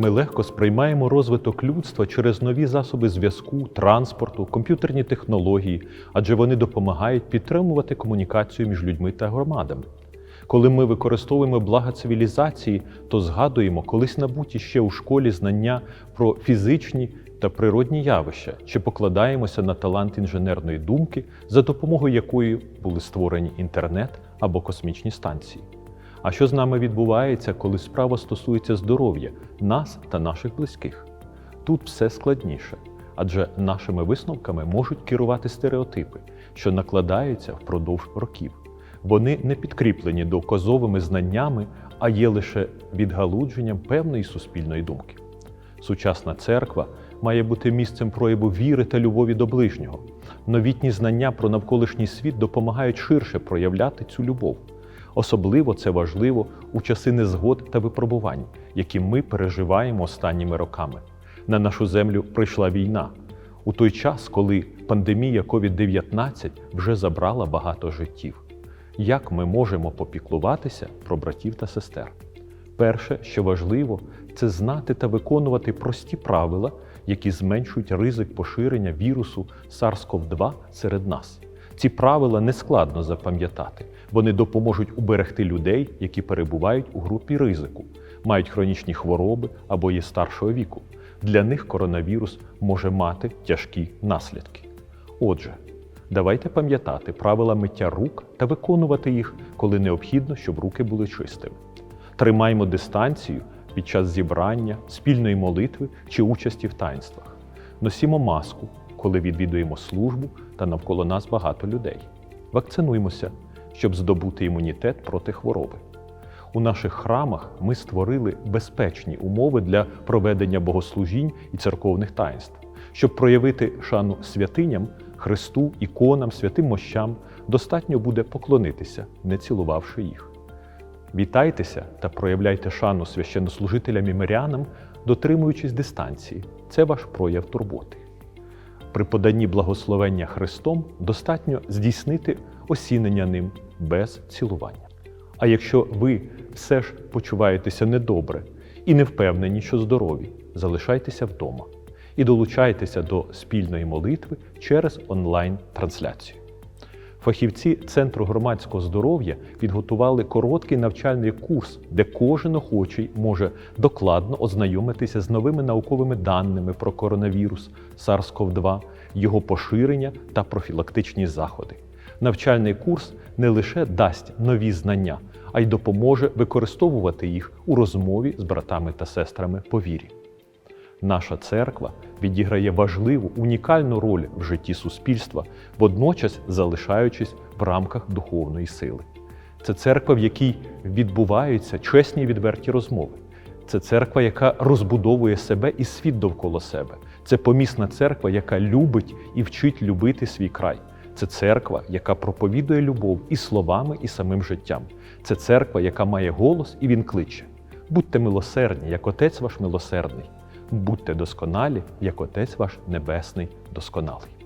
ми легко сприймаємо розвиток людства через нові засоби зв'язку, транспорту, комп'ютерні технології, адже вони допомагають підтримувати комунікацію між людьми та громадами. Коли ми використовуємо блага цивілізації, то згадуємо колись набуті ще у школі знання про фізичні та природні явища, чи покладаємося на талант інженерної думки, за допомогою якої були створені інтернет або космічні станції. А що з нами відбувається, коли справа стосується здоров'я нас та наших близьких? Тут все складніше, адже нашими висновками можуть керувати стереотипи, що накладаються впродовж років. Вони не підкріплені доказовими знаннями, а є лише відгалудженням певної суспільної думки. Сучасна церква має бути місцем прояву віри та любові до ближнього. Новітні знання про навколишній світ допомагають ширше проявляти цю любов. Особливо це важливо у часи незгод та випробувань, які ми переживаємо останніми роками. На нашу землю прийшла війна у той час, коли пандемія COVID-19 вже забрала багато життів. Як ми можемо попіклуватися про братів та сестер? Перше, що важливо, це знати та виконувати прості правила, які зменшують ризик поширення вірусу SARS-CoV-2 серед нас. Ці правила нескладно запам'ятати. Вони допоможуть уберегти людей, які перебувають у групі ризику, мають хронічні хвороби або є старшого віку. Для них коронавірус може мати тяжкі наслідки. Отже, давайте пам'ятати правила миття рук та виконувати їх, коли необхідно, щоб руки були чистими. Тримаймо дистанцію під час зібрання, спільної молитви чи участі в таїнствах. Носімо маску, коли відвідуємо службу та навколо нас багато людей. Вакцинуймося, щоб здобути імунітет проти хвороби. У наших храмах ми створили безпечні умови для проведення богослужінь і церковних таїнств. Щоб проявити шану святиням, Христу, іконам, святим мощам, достатньо буде поклонитися, не цілувавши їх. Вітайтеся та проявляйте шану священнослужителям і мирянам, дотримуючись дистанції. Це ваш прояв турботи. При поданні благословення Христом достатньо здійснити осінення ним без цілування. А якщо ви все ж почуваєтеся недобре і не впевнені, що здорові, залишайтеся вдома і долучайтеся до спільної молитви через онлайн-трансляцію. Фахівці Центру громадського здоров'я підготували короткий навчальний курс, де кожен охочий може докладно ознайомитися з новими науковими даними про коронавірус SARS-CoV-2, його поширення та профілактичні заходи. Навчальний курс не лише дасть нові знання, а й допоможе використовувати їх у розмові з братами та сестрами по вірі. Наша церква відіграє важливу унікальну роль в житті суспільства, водночас залишаючись в рамках духовної сили. Це церква, в якій відбуваються чесні відверті розмови. Це церква, яка розбудовує себе і світ довкола себе. Це помісна церква, яка любить і вчить любити свій край. Це церква, яка проповідує любов і словами, і самим життям. Це церква, яка має голос і він кличе. Будьте милосердні, як Отець ваш милосердний. Будьте досконалі, як Отець ваш Небесний досконалий.